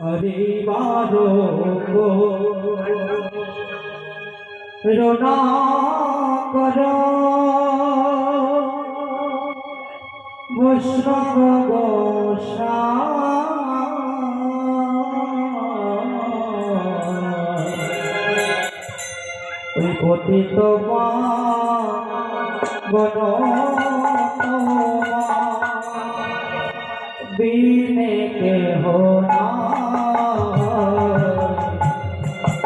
হরে বারো রোনা কর। বৈষ্ণব গোসা পতিত গণ বিনে কে হন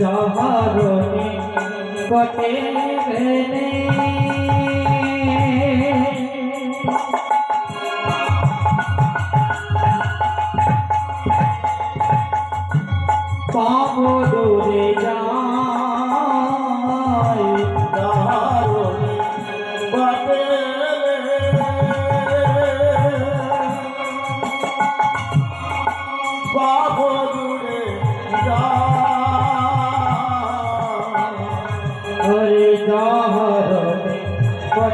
জহরণে কটে ভেলে পাব যা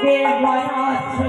কে ভয় আছে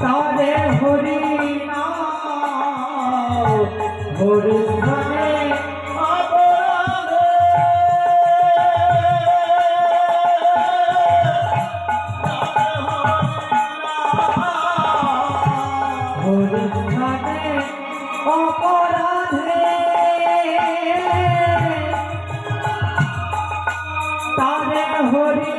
তাদের হরি হরি অপরাধে তাদের হরি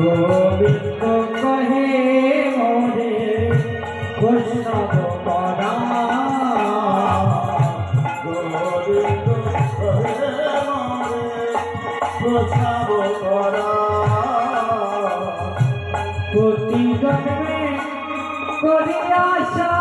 গোবিন্দ কহে মনে বৈষ্ণব পদা গোবিন্দ বৈষ্ণব প্রতি জন্মে করি আশা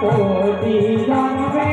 কোটি জন্মে